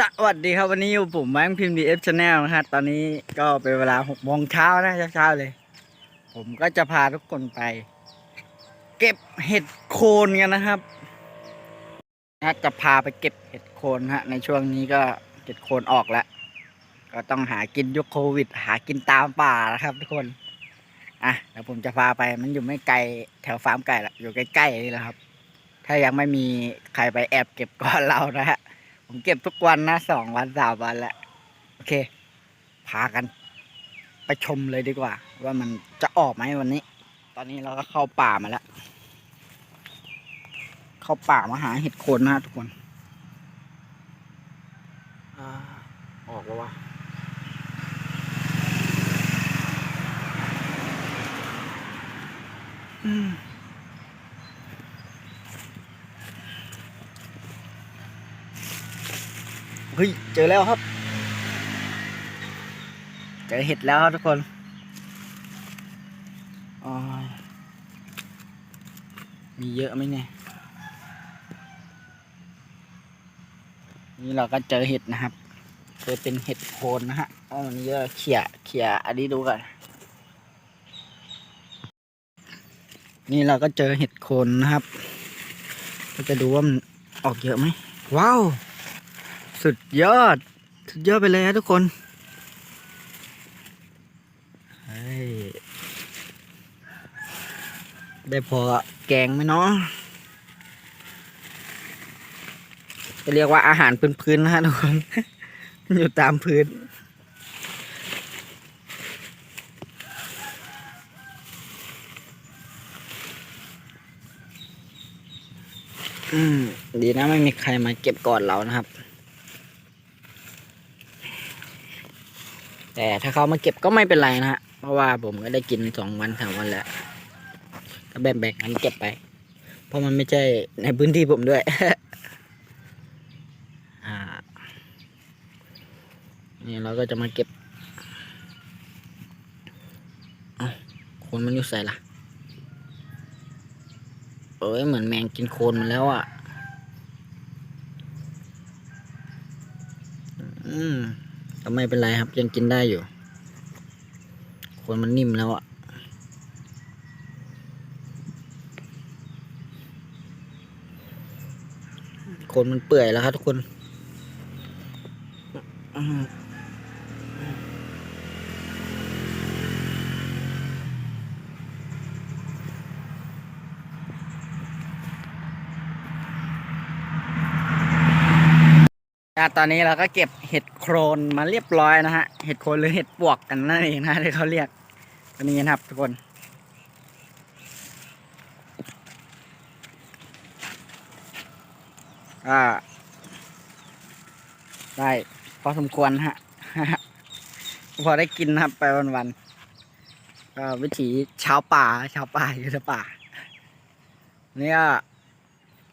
สวัสดีครับ วันนี้อยู่ผมแบงค์พิมพ์ดีเอฟชาแนลนะฮะตอนนี้ก็เป็นเวลาหกโมงเช้านะเช้าๆเลย ผมก็จะพาทุกคนไป เก็บเห็ดโคนกันนะครับนะจะพาไปเก็บเห็ดโคนฮะในช่วงนี้ก็เห็ดโคนออกแล้ว ก็ต้องหากินยุคโควิด หากินตามป่านะครับ ทุกคนอะเดี๋ยวผมจะพาไปมันอยู่ไม่ไกลแถวฟาร์มไก่ละอยู่ใกล้ๆนี่แหละครับ ถ้ายังไม่มีใครไปแอบเก็บก่อนเรานะฮะ ผมเก็บทุกวันนะสองวันสามวันแล้วโอเค พากัน ไปชมเลยดีกว่า ว่ามันจะออกไหมวันนี้ ตอนนี้เราก็เข้าป่ามาแล้ว เข้าป่ามาหาเห็ดโคนนะทุกคนอออกแล้ววะอืม ฮ้ยเจอแล้วครับ เจอเห็ดแล้วครับทุกคนมีเยอะไหมเนี่ยนี่เราก็เจอเห็ดนะครับเจอเป็นเห็ดโคนนะฮะอ๋อมันเยอะเขี่ยเขี่ยอันนี้ดูก่อนนี่เราก็เจอเห็ดโคนนะครับ ก็จะดูว่ามันออกเยอะไหมว้าว สุดยอด สุดยอดไปเลยนะทุกคนได้พอแกงไหมเนาะจะเรียกว่าอาหารพื้นๆนะฮะทุกคน อยู่ตามพื้น อืม ดีนะไม่มีใครมาเก็บก่อนเรานะครับ แต่ถ้าเขามาเก็บก็ไม่เป็นไรนะฮะเพราะว่าผมก็ได้กินสองวันสามวันแล้วก็แบ่งๆกันเก็บไป เพราะมันไม่ใช่ในพื้นที่ผมด้วยอ่านี่เราก็จะมาเก็บโคนมันอยู่ใส่ละเอ้ยเหมือนแมงกินโคนมันแล้วอะ อืม ก็ไม่เป็นไรครับยังกินได้อยู่ คนมันนิ่มแล้วอะคนมันเปื่อยแล้วครับทุกคนอืมอะ ตอนนี้เราก็เก็บเห็ดโครนมาเรียบร้อยนะฮะ เห็ดโครนหรือเห็ดปวกกันนั่นเองนะที่เขาเรียกตัวนี้นะครับทุกคนก็ได้พอสมควรฮะ พอได้กินนะครับไปวันๆก็วิถีชาวป่าชาวป่าอยู่ในป่านี่ก็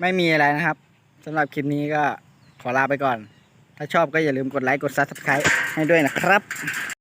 ไม่มีอะไรนะครับสำหรับคลิปนี้ก็ขอลาไปก่อน ถ้าชอบก็อย่าลืมกดไลค์กด Subscribe ให้ด้วยนะครับ